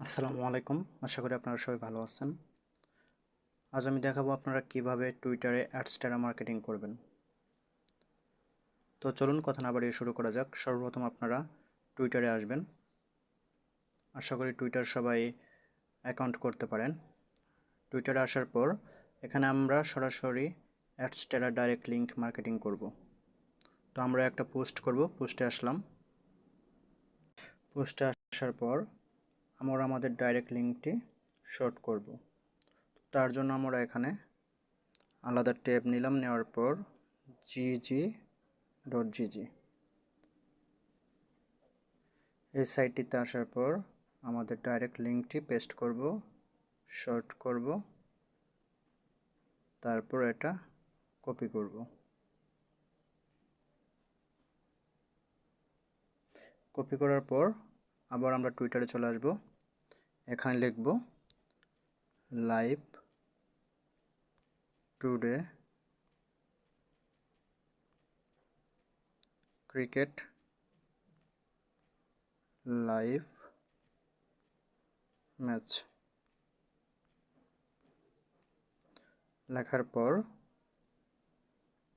আসসালামু আলাইকুম। আশা করি আপনারা সবাই ভালো আছেন। আজ আমি দেখাবো আপনারা কীভাবে টুইটারে অ্যাডস্টারা মার্কেটিং করবেন। তো চলুন কথা না বাড়িয়ে শুরু করা যাক। সর্বপ্রথম আপনারা টুইটারে আসবেন। আশা করি টুইটার সবাই অ্যাকাউন্ট করতে পারেন। টুইটারে আসার পর এখানে আমরা সরাসরি অ্যাডস্টারা ডাইরেক্ট লিঙ্ক মার্কেটিং করব। তো আমরা একটা পোস্ট করব। পোস্টে আসলাম। পোস্টে আসার পর আমরা আমাদের ডাইরেক্ট লিঙ্কটি শর্ট করব। তার জন্য আমরা এখানে আলাদা ট্যাব নিলাম, নেওয়ার পর জিজি ডট জিজি এই সাইটটিতে আসার পর আমাদের ডাইরেক্ট লিঙ্কটি পেস্ট করব শর্ট করব, তারপর এটা কপি করব। কপি করার পর আবার আমরা টুইটারে চলে আসব। এখানে লিখব live today cricket live match লেখার পর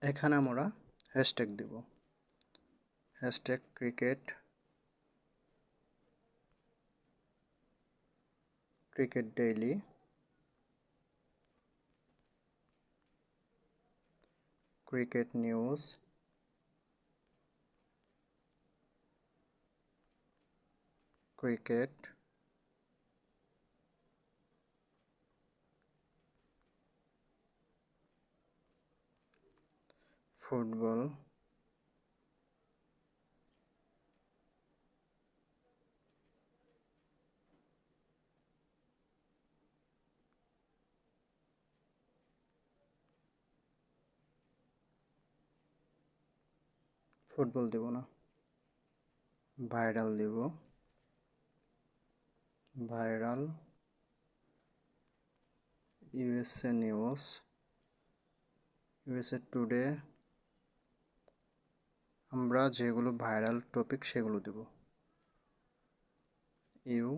এখানে আমরা হ্যাশট্যাগ দেব। Hashtag cricket cricket daily. Cricket news. Cricket. Football football দেব না। ভাইরাল দেব। Viral USA news. USA today আমরা যেগুলো ভাইরাল টপিক সেগুলো দেব। ইউ,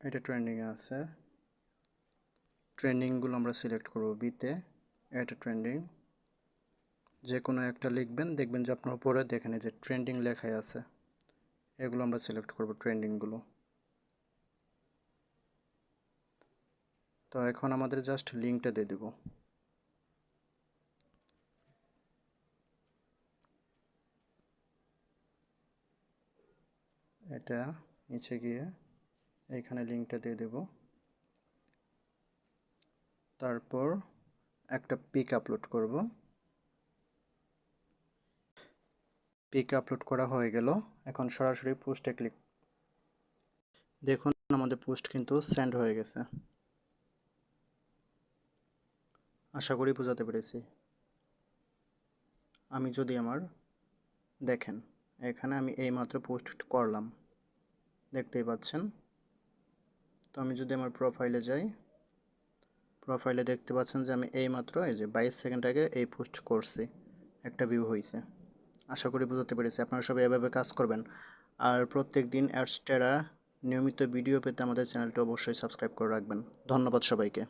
এটা ট্রেন্ডিংয়ে আছে। ট্রেন্ডিংগুলো আমরা সিলেক্ট করব বিতে। এটা ট্রেন্ডিং। যে কোনো একটা লিখবেন, দেখবেন যে আপনার উপরে দেখেন যে ট্রেন্ডিং লেখাই আছে। এগুলো আমরা সিলেক্ট করব ট্রেন্ডিংগুলো তো এখন আমাদের জাস্ট লিঙ্কটা দিয়ে দেব। এটা নিচে গিয়ে এইখানে লিঙ্কটা দিয়ে দেব। তারপর একটা পিক আপলোড করব। পিক আপলোড করা হয়ে গেল। এখন সরাসরি পোস্টে ক্লিক দেখুন, আমাদের পোস্ট কিন্তু সেন্ড হয়ে গেছে। আশা করি বোঝাতে পেরেছি। আমি যদি আমার, দেখেন, এখানে আমি এইমাত্র পোস্ট করলাম। দেখতেই পাচ্ছেন? তো আমি যদি আমার প্রোফাইলে যাই প্রোফাইলে দেখতে পাচ্ছেন যে আমি এইমাত্র এই যে বাইশ সেকেন্ড আগে এই পোস্ট করছি। একটা ভিউ হয়েছে আশা করি বুঝতে পেরেছি। আপনারা সবাই এভাবে কাজ করবেন। আর প্রত্যেক দিন অ্যাডস্টেরা নিয়মিত ভিডিও পেতে আমাদের চ্যানেলটি অবশ্যই সাবস্ক্রাইব করে রাখবেন। ধন্যবাদ সবাইকে।